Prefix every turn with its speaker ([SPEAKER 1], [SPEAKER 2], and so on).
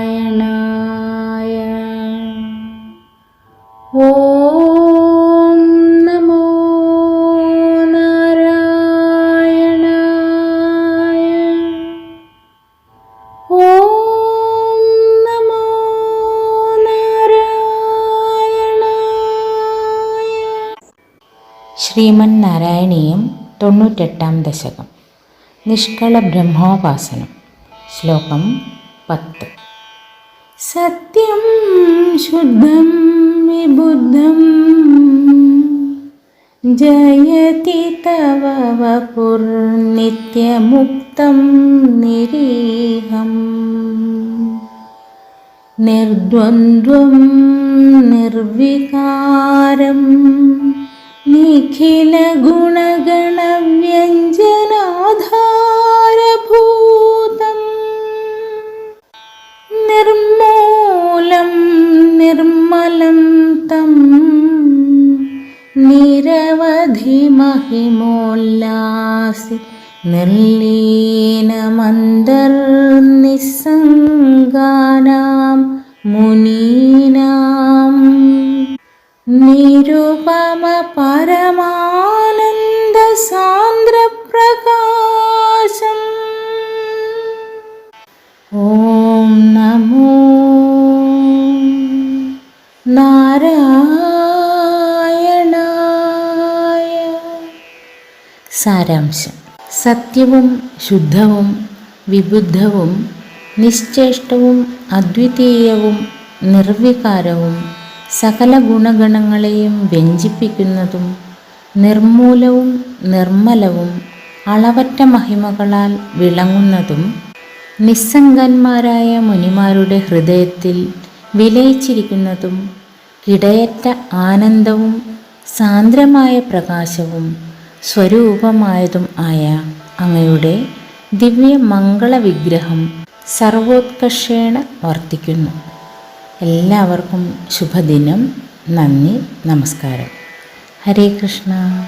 [SPEAKER 1] നാരായണായ. ഓം ശ്രീമന്നാരായണീയം തൊണ്ണൂറ്റെട്ടാം ദശകം. നിഷ്കള ബ്രഹ്മോപാസനം ശ്ലോകം പത്ത്. സത്യം ശുദ്ധം വിബുദ്ധം. ജയതി തവ വപുർനിത്യമുക്തം നിരീഹം. നിർദ്വന്ദ്വം നിർവികാരം നിഖിലഗുണഗണവ്യഞ്ജനാധാരഭൂതം നിർമ്മലം തം നിരവധി മഹിമോല്ലാസി നിർലീനമന്തർനിസ്സംഗാനാം മുനീനാം. നിരുപമ പരമാനന്ദ സാന്ദ്രപ്രകാശം നാരായണായ. സാരാംശം. സത്യവും ശുദ്ധവും വിബുദ്ധവും നിശ്ചേഷ്ടവും അദ്വിതീയവും നിർവികാരവും സകല ഗുണഗണങ്ങളെയും വ്യഞ്ചിപ്പിക്കുന്നതും നിർമൂലവും നിർമ്മലവും അളവറ്റ മഹിമകളാൽ വിളങ്ങുന്നതും നിസ്സംഗന്മാരായ മുനിമാരുടെ ഹൃദയത്തിൽ വിലയിച്ചിരിക്കുന്നതും കിടയറ്റ ആനന്ദവും സാന്ദ്രമായ പ്രകാശവും സ്വരൂപമായതും ആയ അങ്ങയുടെ ദിവ്യ മംഗള വിഗ്രഹം സർവോത്കർഷേണ വർത്തിക്കുന്നു. എല്ലാവർക്കും ശുഭദിനം. നന്ദി. നമസ്കാരം. ഹരേ കൃഷ്ണ.